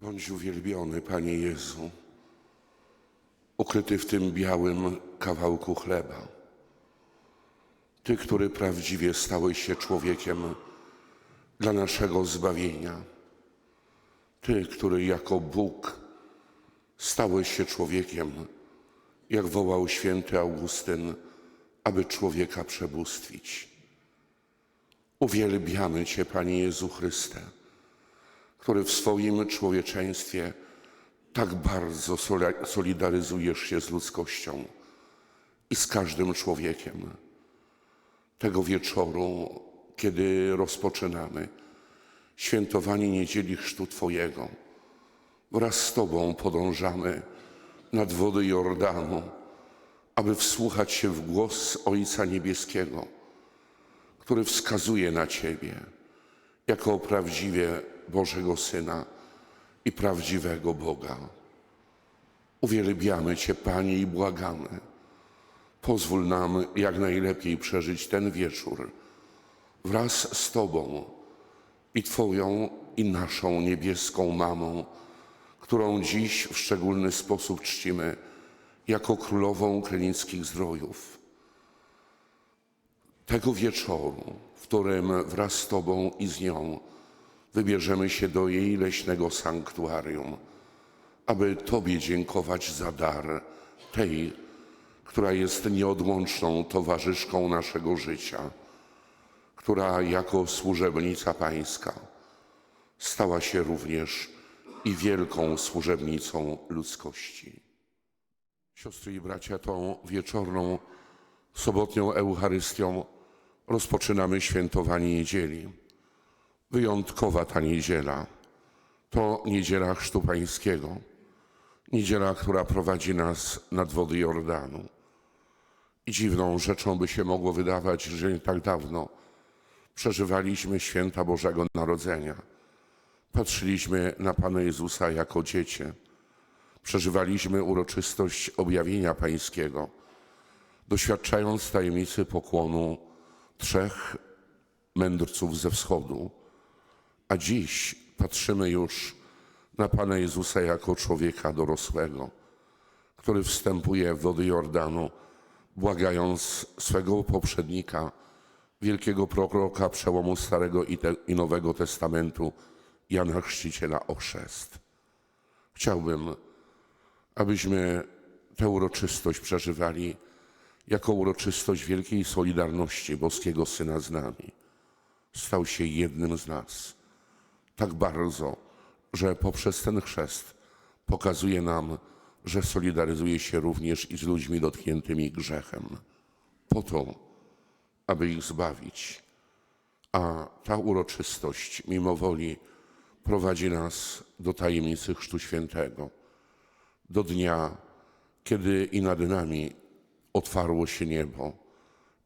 Bądź uwielbiony, Panie Jezu, ukryty w tym białym kawałku chleba. Ty, który prawdziwie stałeś się człowiekiem dla naszego zbawienia. Ty, który jako Bóg stałeś się człowiekiem, jak wołał święty Augustyn, aby człowieka przebóstwić. Uwielbiamy Cię, Panie Jezu Chryste, który w swoim człowieczeństwie tak bardzo solidaryzujesz się z ludzkością i z każdym człowiekiem. Tego wieczoru, kiedy rozpoczynamy świętowanie niedzieli Chrztu Twojego, wraz z Tobą podążamy nad wody Jordanu, aby wsłuchać się w głos Ojca Niebieskiego, który wskazuje na Ciebie jako prawdziwie Bożego Syna i prawdziwego Boga. Uwielbiamy Cię, Panie, i błagamy. Pozwól nam jak najlepiej przeżyć ten wieczór wraz z Tobą i Twoją i naszą niebieską mamą, którą dziś w szczególny sposób czcimy jako królową krenickich zdrojów. Tego wieczoru, w którym wraz z Tobą i z nią wybierzemy się do jej leśnego sanktuarium, aby Tobie dziękować za dar tej, która jest nieodłączną towarzyszką naszego życia, która jako służebnica Pańska stała się również i wielką służebnicą ludzkości. Siostry i bracia, tą wieczorną, sobotnią Eucharystią rozpoczynamy świętowanie niedzieli. Wyjątkowa ta niedziela to niedziela Chrztu Pańskiego, niedziela, która prowadzi nas nad wody Jordanu. I dziwną rzeczą by się mogło wydawać, że nie tak dawno przeżywaliśmy święta Bożego Narodzenia. Patrzyliśmy na Pana Jezusa jako dziecię. Przeżywaliśmy uroczystość objawienia Pańskiego, doświadczając tajemnicy pokłonu trzech mędrców ze wschodu. A dziś patrzymy już na Pana Jezusa jako człowieka dorosłego, który wstępuje w wody Jordanu, błagając swego poprzednika, wielkiego proroka przełomu Starego i, te, i Nowego Testamentu, Jana Chrzciciela o chrzest. Chciałbym, abyśmy tę uroczystość przeżywali jako uroczystość wielkiej solidarności boskiego Syna z nami. Stał się jednym z nas tak bardzo, że poprzez ten chrzest pokazuje nam, że solidaryzuje się również i z ludźmi dotkniętymi grzechem, po to, aby ich zbawić. A ta uroczystość mimo woli prowadzi nas do tajemnicy Chrztu Świętego, do dnia, kiedy i nad nami otwarło się niebo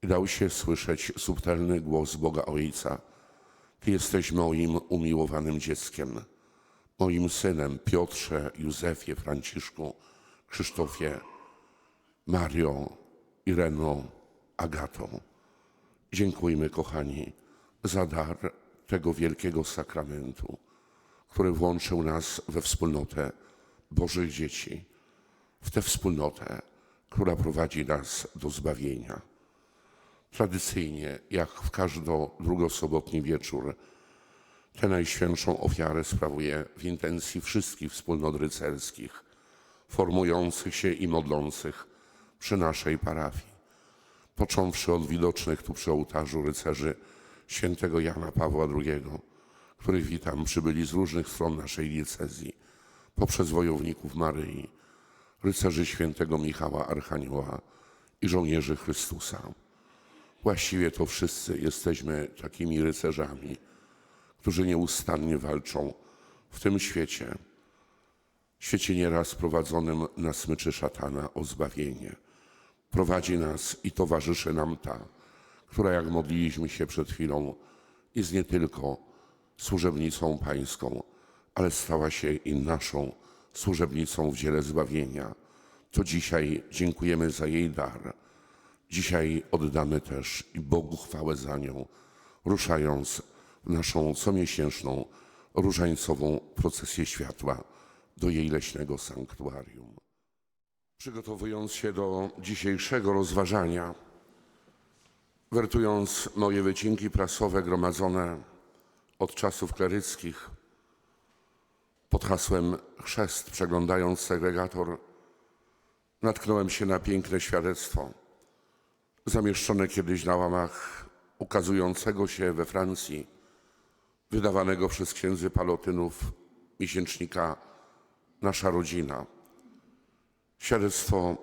i dał się słyszeć subtelny głos Boga Ojca. Ty jesteś moim umiłowanym dzieckiem, moim synem Piotrze, Józefie, Franciszku, Krzysztofie, Mario, Ireno, Agato. Dziękujmy, kochani, za dar tego wielkiego sakramentu, który włączył nas we wspólnotę Bożych dzieci, w tę wspólnotę, która prowadzi nas do zbawienia. Tradycyjnie, jak w każdy drugosobotni wieczór, tę najświętszą ofiarę sprawuje w intencji wszystkich wspólnot rycerskich, formujących się i modlących przy naszej parafii. Począwszy od widocznych tu przy ołtarzu rycerzy świętego Jana Pawła II, których witam, przybyli z różnych stron naszej diecezji, poprzez wojowników Maryi, rycerzy świętego Michała Archanioła i żołnierzy Chrystusa. Właściwie to wszyscy jesteśmy takimi rycerzami, którzy nieustannie walczą w tym świecie, świecie nieraz prowadzonym na smyczy szatana o zbawienie. Prowadzi nas i towarzyszy nam ta, która jak modliliśmy się przed chwilą, jest nie tylko służebnicą pańską, ale stała się i naszą służebnicą w dziele zbawienia. To dzisiaj dziękujemy za jej dar. Dzisiaj oddamy też i Bogu chwałę za nią, ruszając w naszą comiesięczną różańcową procesję światła do jej leśnego sanktuarium. Przygotowując się do dzisiejszego rozważania, wertując moje wycinki prasowe gromadzone od czasów kleryckich pod hasłem chrzest, przeglądając segregator, natknąłem się na piękne świadectwo zamieszczone kiedyś na łamach ukazującego się we Francji, wydawanego przez księdzy palotynów miesięcznika Nasza Rodzina. Świadectwo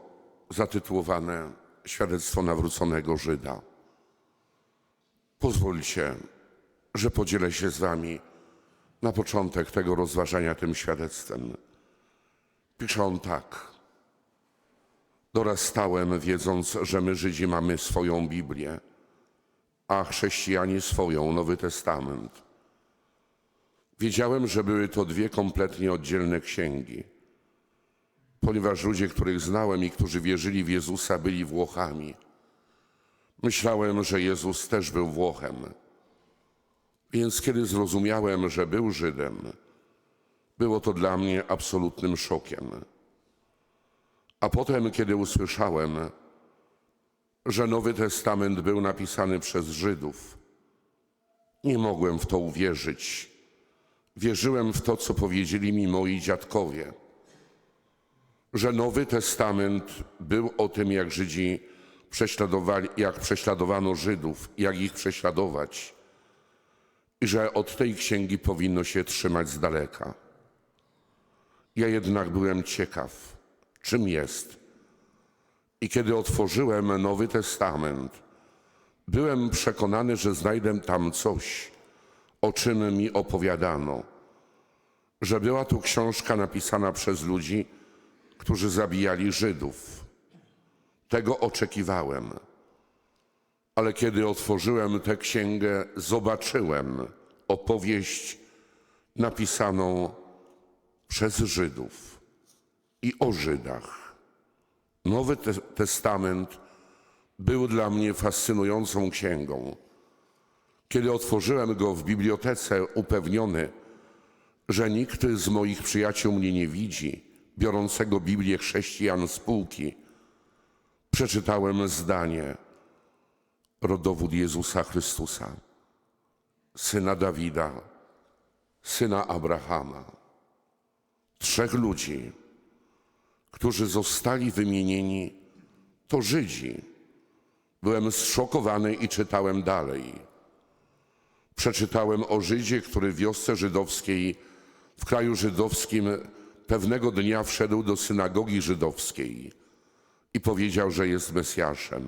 zatytułowane Świadectwo nawróconego Żyda. Pozwólcie, że podzielę się z Wami na początek tego rozważania tym świadectwem. Pisze on tak. Dorastałem, wiedząc, że my Żydzi mamy swoją Biblię, a chrześcijanie swoją Nowy Testament. Wiedziałem, że były to dwie kompletnie oddzielne księgi, ponieważ ludzie, których znałem i którzy wierzyli w Jezusa, byli Włochami. Myślałem, że Jezus też był Włochem. Więc kiedy zrozumiałem, że był Żydem, było to dla mnie absolutnym szokiem. A potem, kiedy usłyszałem, że Nowy Testament był napisany przez Żydów, nie mogłem w to uwierzyć. Wierzyłem w to, co powiedzieli mi moi dziadkowie, że Nowy Testament był o tym, jak Żydzi prześladowali, jak prześladowano Żydów, jak ich prześladować i że od tej księgi powinno się trzymać z daleka. Ja jednak byłem ciekaw, czym jest. I kiedy otworzyłem Nowy Testament, byłem przekonany, że znajdę tam coś, o czym mi opowiadano, że była to książka napisana przez ludzi, którzy zabijali Żydów. Tego oczekiwałem. Ale kiedy otworzyłem tę księgę, zobaczyłem opowieść napisaną przez Żydów i o Żydach. Nowy Te- Testament był dla mnie fascynującą księgą. Kiedy otworzyłem go w bibliotece, upewniony, że nikt z moich przyjaciół mnie nie widzi, biorącego Biblię chrześcijan z półki, przeczytałem zdanie rodowód Jezusa Chrystusa, syna Dawida, syna Abrahama. Trzech ludzi, którzy zostali wymienieni, to Żydzi. Byłem zszokowany i czytałem dalej. Przeczytałem o Żydzie, który w wiosce żydowskiej, w kraju żydowskim, pewnego dnia wszedł do synagogi żydowskiej i powiedział, że jest Mesjaszem.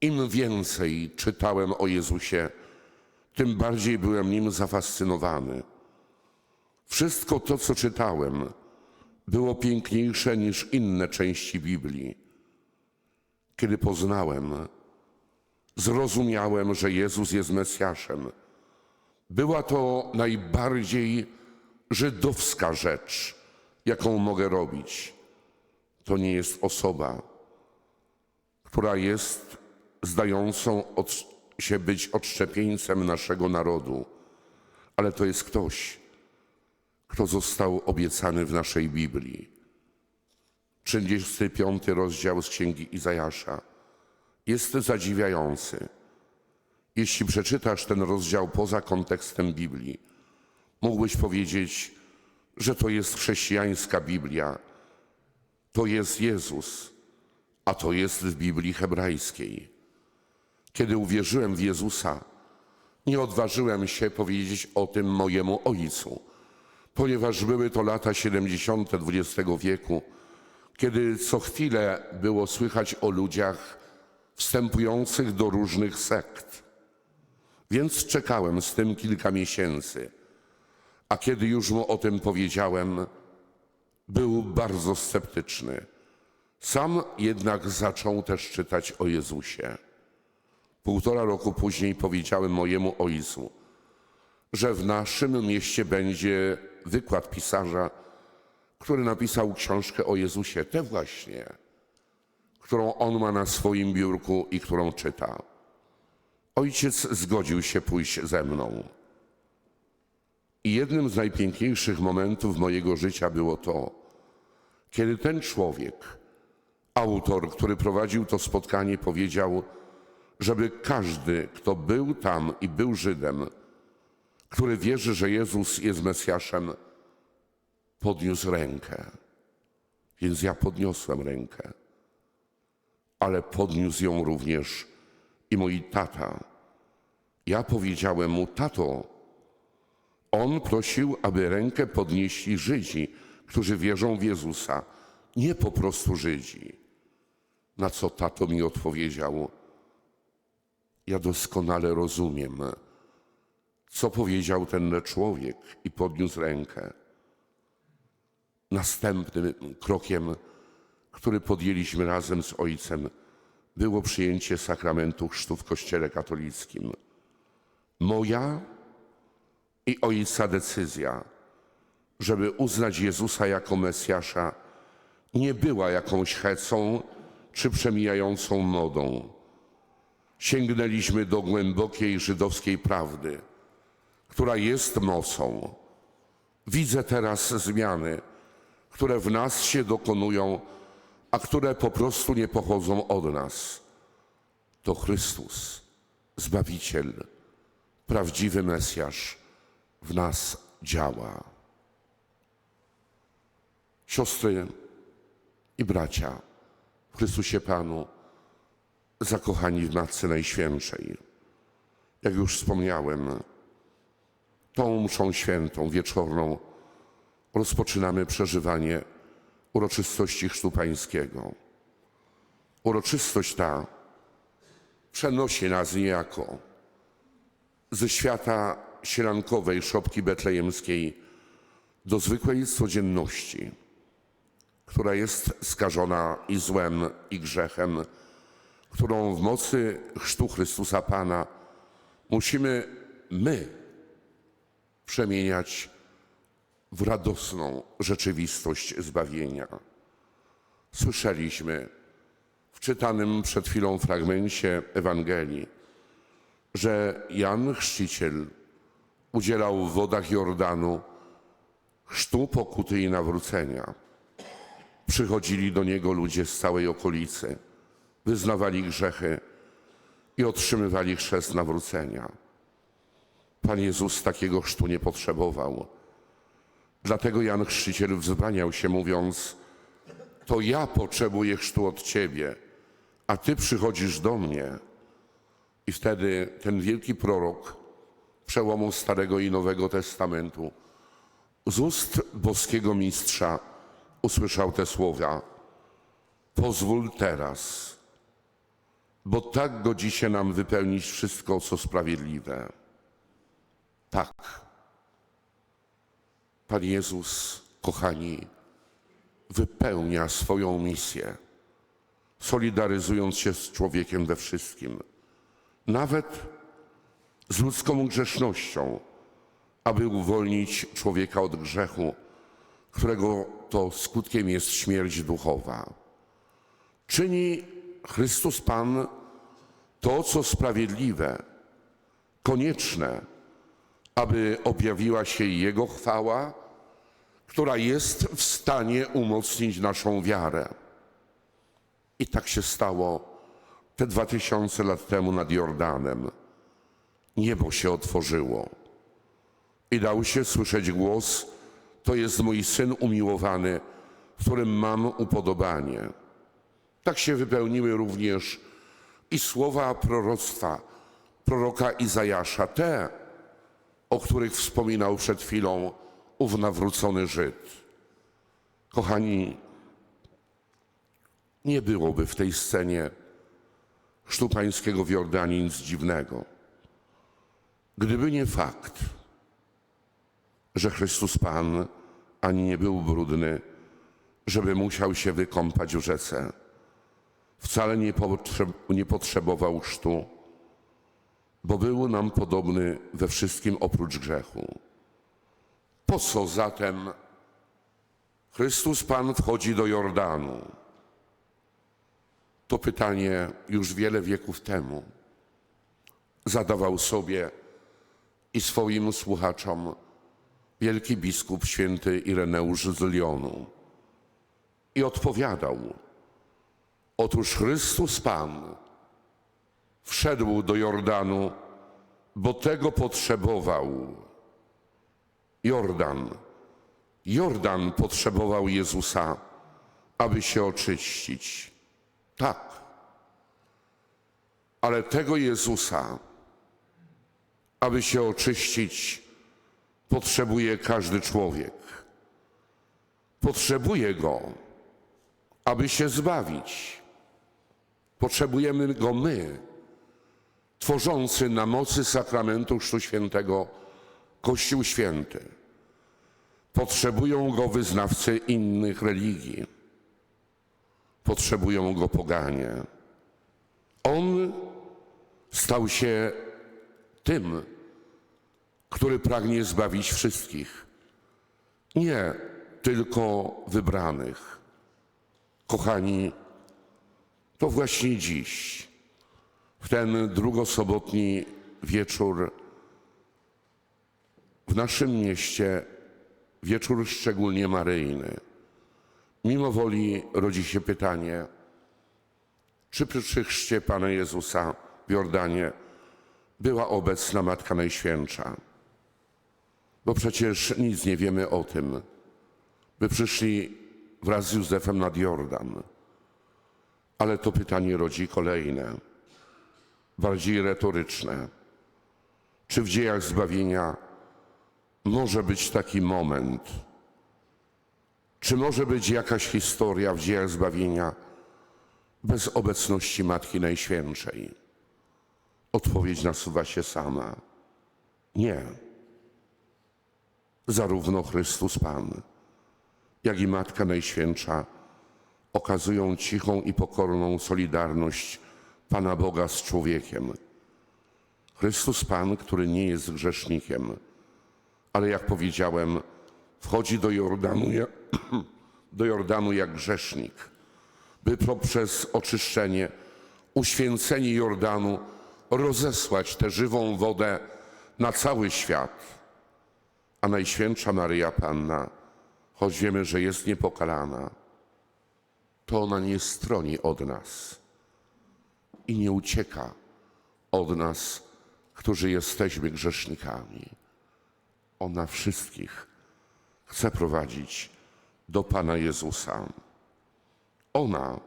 Im więcej czytałem o Jezusie, tym bardziej byłem nim zafascynowany. Wszystko to, co czytałem, było piękniejsze niż inne części Biblii. Kiedy poznałem, zrozumiałem, że Jezus jest Mesjaszem. Była to najbardziej żydowska rzecz, jaką mogę robić. To nie jest osoba, która jest zdającą od się być odszczepieńcem naszego narodu, ale to jest ktoś, kto został obiecany w naszej Biblii. 35 rozdział z Księgi Izajasza jest zadziwiający. Jeśli przeczytasz ten rozdział poza kontekstem Biblii, mógłbyś powiedzieć, że to jest chrześcijańska Biblia, to jest Jezus, a to jest w Biblii hebrajskiej. Kiedy uwierzyłem w Jezusa, nie odważyłem się powiedzieć o tym mojemu ojcu, ponieważ były to lata 70. XX wieku, kiedy co chwilę było słychać o ludziach wstępujących do różnych sekt. Więc czekałem z tym kilka miesięcy, a kiedy już mu o tym powiedziałem, był bardzo sceptyczny. Sam jednak zaczął też czytać o Jezusie. Półtora roku później powiedziałem mojemu ojcu, że w naszym mieście będzie wykład pisarza, który napisał książkę o Jezusie, tę właśnie, którą on ma na swoim biurku i którą czyta. Ojciec zgodził się pójść ze mną. I jednym z najpiękniejszych momentów mojego życia było to, kiedy ten człowiek, autor, który prowadził to spotkanie, powiedział, żeby każdy, kto był tam i był Żydem, który wierzy, że Jezus jest Mesjaszem, podniósł rękę. Więc ja podniosłem rękę, ale podniósł ją również i mój tata. Ja powiedziałem mu, tato, on prosił, aby rękę podnieśli Żydzi, którzy wierzą w Jezusa, nie po prostu Żydzi. Na co tato mi odpowiedział, ja doskonale rozumiem, co powiedział ten człowiek i podniósł rękę. Następnym krokiem, który podjęliśmy razem z ojcem, było przyjęcie sakramentu chrztu w Kościele katolickim. Moja i ojca decyzja, żeby uznać Jezusa jako Mesjasza, nie była jakąś hecą czy przemijającą modą. Sięgnęliśmy do głębokiej żydowskiej prawdy, która jest mocą. Widzę teraz zmiany, które w nas się dokonują, a które po prostu nie pochodzą od nas. To Chrystus, Zbawiciel, prawdziwy Mesjasz w nas działa. Siostry i bracia w Chrystusie Panu, zakochani w Matce Najświętszej. Jak już wspomniałem, tą mszą świętą, wieczorną, rozpoczynamy przeżywanie uroczystości Chrztu Pańskiego. Uroczystość ta przenosi nas niejako ze świata sielankowej szopki betlejemskiej do zwykłej codzienności, która jest skażona i złem, i grzechem, którą w mocy chrztu Chrystusa Pana musimy my przemieniać w radosną rzeczywistość zbawienia. Słyszeliśmy w czytanym przed chwilą fragmencie Ewangelii, że Jan Chrzciciel udzielał w wodach Jordanu chrztu pokuty i nawrócenia. Przychodzili do niego ludzie z całej okolicy, wyznawali grzechy i otrzymywali chrzest nawrócenia. Pan Jezus takiego chrztu nie potrzebował. Dlatego Jan Chrzciciel wzbraniał się, mówiąc: To ja potrzebuję chrztu od ciebie, a ty przychodzisz do mnie. I wtedy ten wielki prorok przełomu Starego i Nowego Testamentu z ust boskiego mistrza usłyszał te słowa: Pozwól teraz, bo tak godzi się nam wypełnić wszystko, co sprawiedliwe. Tak. Pan Jezus, kochani, wypełnia swoją misję, solidaryzując się z człowiekiem we wszystkim, nawet z ludzką grzesznością, aby uwolnić człowieka od grzechu, którego to skutkiem jest śmierć duchowa. Czyni Chrystus Pan to, co sprawiedliwe, konieczne, aby objawiła się Jego chwała, która jest w stanie umocnić naszą wiarę. I tak się stało te dwa tysiące lat temu nad Jordanem. Niebo się otworzyło i dał się słyszeć głos: To jest mój syn umiłowany, w którym mam upodobanie. Tak się wypełniły również i słowa proroctwa proroka Izajasza, te, o których wspominał przed chwilą ów nawrócony Żyd. Kochani, nie byłoby w tej scenie chrztu pańskiego w Jordanii nic dziwnego, gdyby nie fakt, że Chrystus Pan ani nie był brudny, żeby musiał się wykąpać w rzece. Wcale nie, potrzeb, nie potrzebował chrztu, bo był nam podobny we wszystkim oprócz grzechu. Po co zatem Chrystus Pan wchodzi do Jordanu? To pytanie już wiele wieków temu zadawał sobie i swoim słuchaczom wielki biskup święty Ireneusz z Lyonu. I odpowiadał, otóż Chrystus Pan wszedł do Jordanu, bo tego potrzebował. Jordan, Jordan potrzebował Jezusa, aby się oczyścić. Tak, ale tego Jezusa, aby się oczyścić, potrzebuje każdy człowiek. Potrzebuje go, aby się zbawić. Potrzebujemy go my, tworzący na mocy sakramentu Chrztu Świętego Kościół Święty. Potrzebują go wyznawcy innych religii. Potrzebują go poganie. On stał się tym, który pragnie zbawić wszystkich, nie tylko wybranych. Kochani, to właśnie dziś, w ten drugosobotni wieczór, w naszym mieście, wieczór szczególnie maryjny, mimo woli rodzi się pytanie, czy przy chrzcie Pana Jezusa w Jordanie była obecna Matka Najświętsza? Bo przecież nic nie wiemy o tym, by przyszli wraz z Józefem nad Jordan. Ale to pytanie rodzi kolejne, bardziej retoryczne. Czy w dziejach zbawienia może być taki moment? Czy może być jakaś historia w dziejach zbawienia bez obecności Matki Najświętszej? Odpowiedź nasuwa się sama. Nie. Zarówno Chrystus Pan, jak i Matka Najświętsza okazują cichą i pokorną solidarność Pana Boga z człowiekiem. Chrystus Pan, który nie jest grzesznikiem, ale jak powiedziałem, wchodzi do Jordanu, do Jordanu jak grzesznik, by poprzez oczyszczenie, uświęcenie Jordanu rozesłać tę żywą wodę na cały świat. A Najświętsza Maryja Panna, choć wiemy, że jest niepokalana, to ona nie stroni od nas i nie ucieka od nas, którzy jesteśmy grzesznikami. Ona wszystkich chce prowadzić do Pana Jezusa. Ona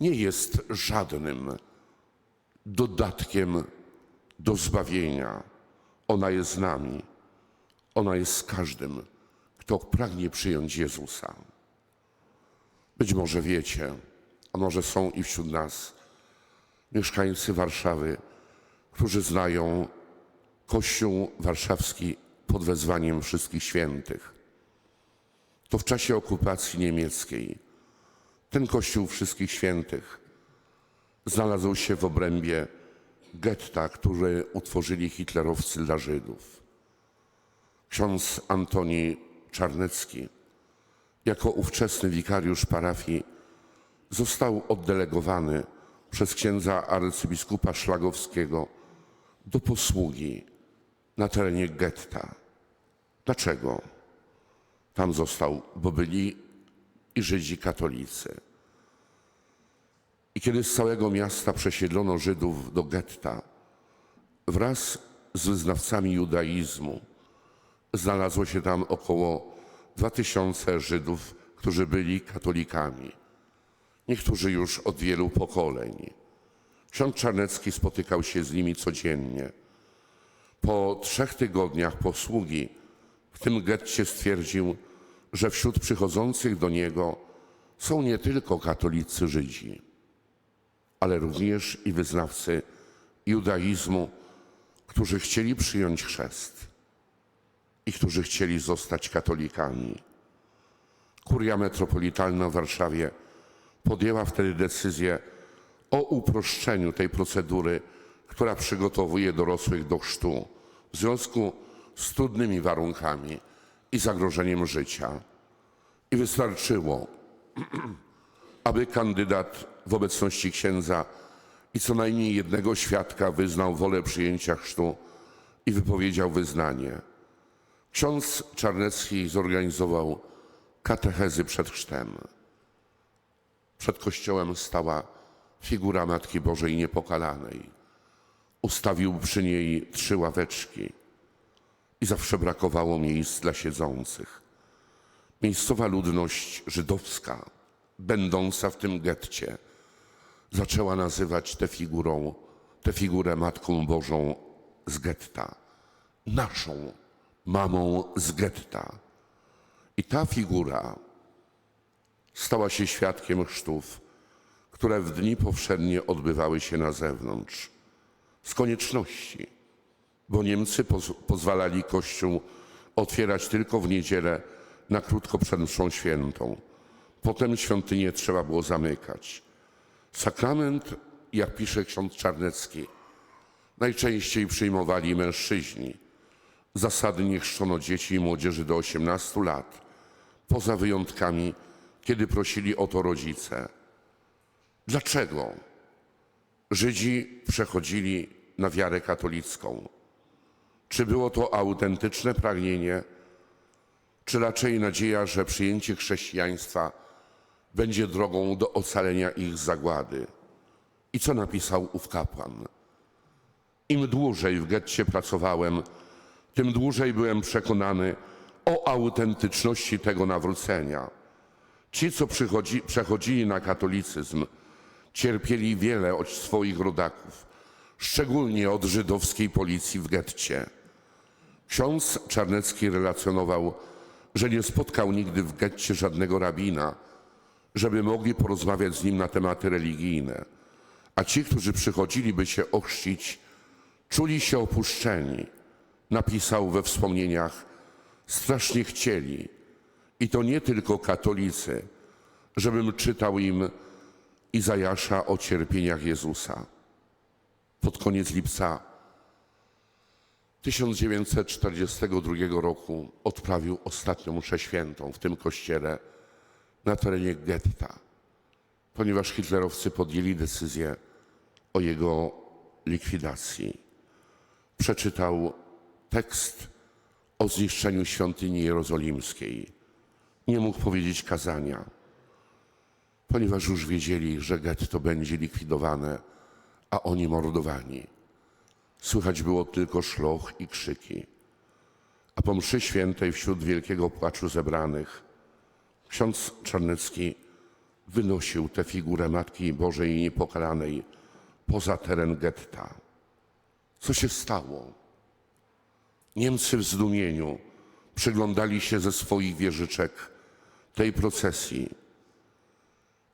nie jest żadnym dodatkiem do zbawienia. Ona jest z nami. Ona jest z każdym, kto pragnie przyjąć Jezusa. Być może wiecie, a może są i wśród nas mieszkańcy Warszawy, którzy znają Kościół warszawski pod wezwaniem Wszystkich Świętych. To w czasie okupacji niemieckiej ten Kościół Wszystkich Świętych znalazł się w obrębie getta, które utworzyli hitlerowcy dla Żydów. Ksiądz Antoni Czarnecki, jako ówczesny wikariusz parafii, został oddelegowany przez księdza arcybiskupa Szlagowskiego do posługi na terenie getta. Dlaczego? Tam został, bo byli i Żydzi katolicy. I kiedy z całego miasta przesiedlono Żydów do getta, wraz z wyznawcami judaizmu znalazło się tam około 2000 Żydów, którzy byli katolikami. Niektórzy już od wielu pokoleń. Ksiądz Czarnecki spotykał się z nimi codziennie. Po trzech tygodniach posługi w tym getcie stwierdził, że wśród przychodzących do niego są nie tylko katolicy Żydzi, ale również i wyznawcy judaizmu, którzy chcieli przyjąć chrzest i którzy chcieli zostać katolikami. Kuria metropolitalna w Warszawie podjęła wtedy decyzję o uproszczeniu tej procedury, która przygotowuje dorosłych do chrztu w związku z trudnymi warunkami i zagrożeniem życia. I wystarczyło, aby kandydat w obecności księdza i co najmniej jednego świadka wyznał wolę przyjęcia chrztu i wypowiedział wyznanie. Ksiądz Czarnecki zorganizował katechezy przed chrztem. Przed kościołem stała figura Matki Bożej Niepokalanej. Ustawił przy niej trzy ławeczki i zawsze brakowało miejsc dla siedzących. Miejscowa ludność żydowska, będąca w tym getcie, zaczęła nazywać tę figurą, tę figurę Matką Bożą z getta, naszą mamą z getta. I ta figura stała się świadkiem chrztów, które w dni powszednie odbywały się na zewnątrz. Z konieczności, bo Niemcy poz- pozwalali Kościół otwierać tylko w niedzielę na krótko przed mszą świętą. Potem świątynię trzeba było zamykać. Sakrament, jak pisze ksiądz Czarnecki, najczęściej przyjmowali mężczyźni. Zasadnie chrzczono dzieci i młodzieży do 18 lat, poza wyjątkami, kiedy prosili o to rodzice. Dlaczego Żydzi przechodzili na wiarę katolicką? Czy było to autentyczne pragnienie, czy raczej nadzieja, że przyjęcie chrześcijaństwa będzie drogą do ocalenia ich zagłady? I co napisał ów kapłan? Im dłużej w getcie pracowałem, tym dłużej byłem przekonany o autentyczności tego nawrócenia. Ci, co przychodzi, przechodzili na katolicyzm, cierpieli wiele od swoich rodaków, szczególnie od żydowskiej policji w getcie. Ksiądz Czarnecki relacjonował, że nie spotkał nigdy w getcie żadnego rabina, żeby mogli porozmawiać z nim na tematy religijne, a ci, którzy przychodzili, by się ochrzcić, czuli się opuszczeni. Napisał we wspomnieniach, strasznie chcieli, i to nie tylko katolicy, żebym czytał im Izajasza o cierpieniach Jezusa. Pod koniec lipca 1942 roku odprawił ostatnią mszę świętą w tym kościele na terenie getta, ponieważ hitlerowcy podjęli decyzję o jego likwidacji. Przeczytał tekst o zniszczeniu świątyni jerozolimskiej. Nie mógł powiedzieć kazania, ponieważ już wiedzieli, że getto będzie likwidowane, a oni mordowani. Słychać było tylko szloch i krzyki. A po mszy świętej wśród wielkiego płaczu zebranych ksiądz Czarnecki wynosił tę figurę Matki Bożej Niepokalanej poza teren getta. Co się stało? Niemcy w zdumieniu przyglądali się ze swoich wieżyczek tej procesji.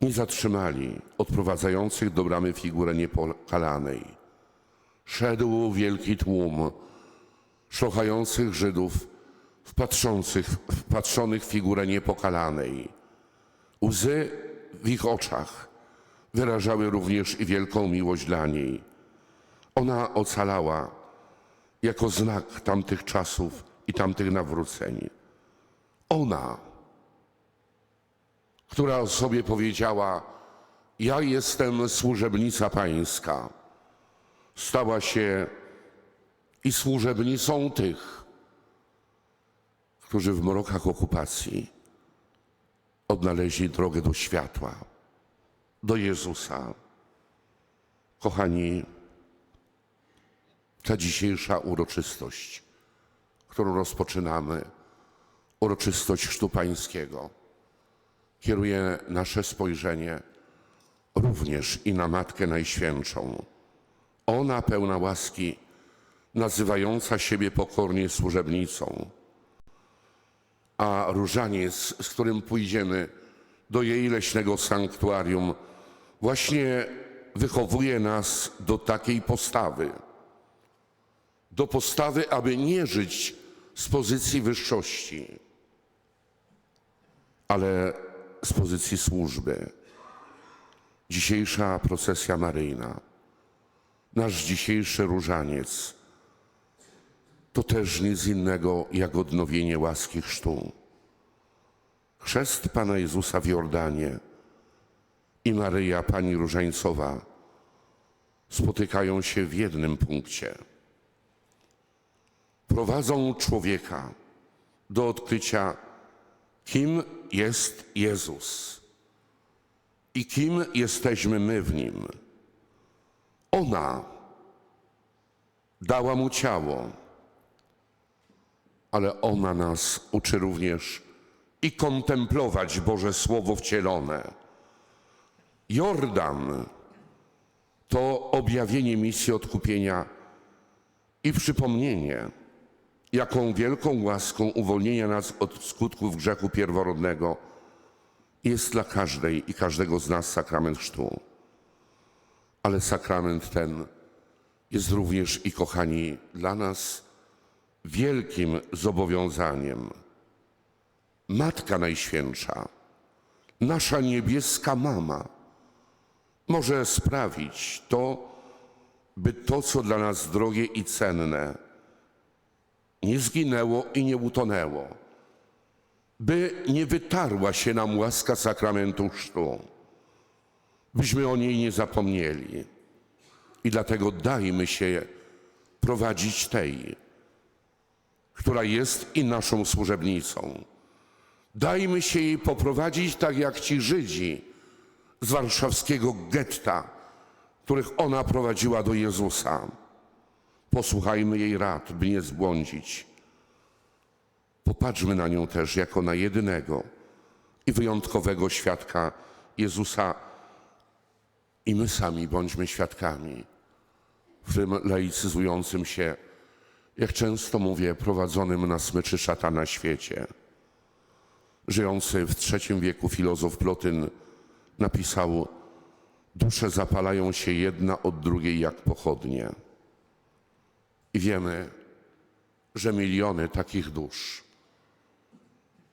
Nie zatrzymali odprowadzających do bramy figurę niepokalanej. Szedł wielki tłum szlochających Żydów wpatrzących, wpatrzonych w figurę niepokalanej. Łzy w ich oczach wyrażały również i wielką miłość dla niej. Ona ocalała jako znak tamtych czasów i tamtych nawróceń. Ona, która o sobie powiedziała: Ja jestem służebnica Pańska, stała się i służebnicą tych, którzy w mrokach okupacji odnaleźli drogę do światła, do Jezusa. Kochani, ta dzisiejsza uroczystość, którą rozpoczynamy, uroczystość Chrztu Pańskiego, kieruje nasze spojrzenie również i na Matkę Najświętszą. Ona pełna łaski, nazywająca siebie pokornie służebnicą, a różaniec, z którym pójdziemy do jej leśnego sanktuarium, właśnie wychowuje nas do takiej postawy. Do postawy, aby nie żyć z pozycji wyższości, ale z pozycji służby. Dzisiejsza procesja maryjna, nasz dzisiejszy różaniec, to też nic innego jak odnowienie łaski chrztu. Chrzest Pana Jezusa w Jordanie i Maryja Pani Różańcowa spotykają się w jednym punkcie. Prowadzą człowieka do odkrycia, kim jest Jezus i kim jesteśmy my w Nim. Ona dała Mu ciało, ale ona nas uczy również i kontemplować Boże Słowo wcielone. Jordan to objawienie misji odkupienia i przypomnienie, jaką wielką łaską uwolnienia nas od skutków grzechu pierworodnego jest dla każdej i każdego z nas sakrament chrztu. Ale sakrament ten jest również i, kochani, dla nas wielkim zobowiązaniem. Matka Najświętsza, nasza niebieska mama, może sprawić to, by to, co dla nas drogie i cenne, nie zginęło i nie utonęło, by nie wytarła się nam łaska sakramentu chrztu, byśmy o niej nie zapomnieli. I dlatego dajmy się prowadzić tej, która jest i naszą służebnicą. Dajmy się jej poprowadzić tak jak ci Żydzi z warszawskiego getta, których ona prowadziła do Jezusa. Posłuchajmy jej rad, by nie zbłądzić. Popatrzmy na nią też jako na jedynego i wyjątkowego świadka Jezusa i my sami bądźmy świadkami w tym laicyzującym się, jak często mówię, prowadzonym na smyczy szatana świecie. Żyjący w III wieku filozof Plotyn napisał: Dusze zapalają się jedna od drugiej jak pochodnie. I wiemy, że miliony takich dusz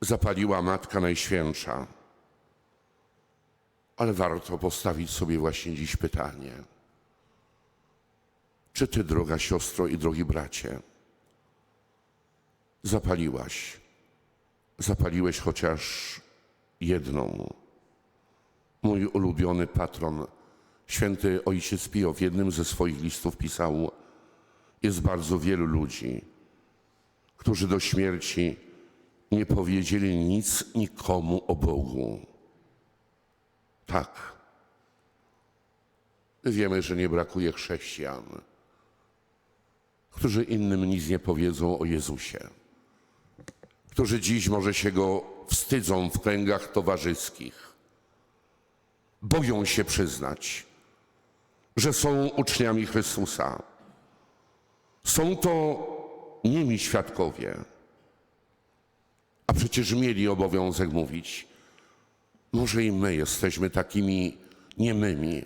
zapaliła Matka Najświętsza. Ale warto postawić sobie właśnie dziś pytanie: czy ty, droga siostro i drogi bracie, zapaliłaś, zapaliłeś chociaż jedną? Mój ulubiony patron, święty ojciec Pio, w jednym ze swoich listów pisał: Jest bardzo wielu ludzi, którzy do śmierci nie powiedzieli nic nikomu o Bogu. Tak. Wiemy, że nie brakuje chrześcijan, którzy innym nic nie powiedzą o Jezusie, którzy dziś może się go wstydzą w kręgach towarzyskich, boją się przyznać, że są uczniami Chrystusa. Są to niemi świadkowie, a przecież mieli obowiązek mówić, może i my jesteśmy takimi niemymi.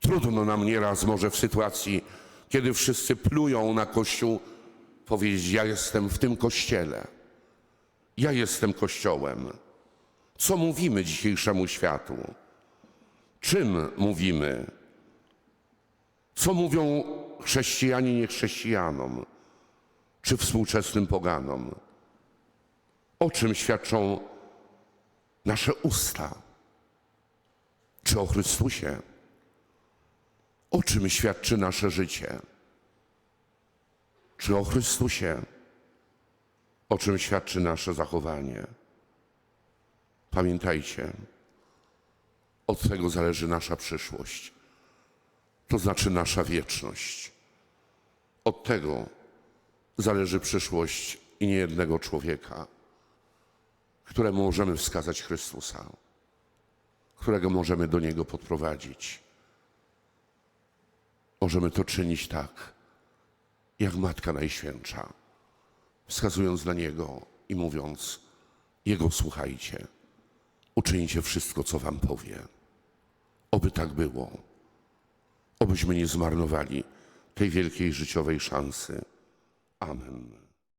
Trudno nam nieraz może w sytuacji, kiedy wszyscy plują na Kościół, powiedzieć: Ja jestem w tym kościele, ja jestem Kościołem. Co mówimy dzisiejszemu światu? Czym mówimy? Co mówią chrześcijanie niechrześcijanom, czy współczesnym poganom? O czym świadczą nasze usta? Czy o Chrystusie? O czym świadczy nasze życie? Czy o Chrystusie? O czym świadczy nasze zachowanie? Pamiętajcie, od tego zależy nasza przyszłość, to znaczy nasza wieczność. Od tego zależy przyszłość i niejednego człowieka, któremu możemy wskazać Chrystusa, którego możemy do Niego podprowadzić. Możemy to czynić tak, jak Matka Najświętsza, wskazując na Niego i mówiąc: Jego słuchajcie, uczyńcie wszystko, co Wam powie. Oby tak było, obyśmy nie zmarnowali tej wielkiej życiowej szansy. Amen.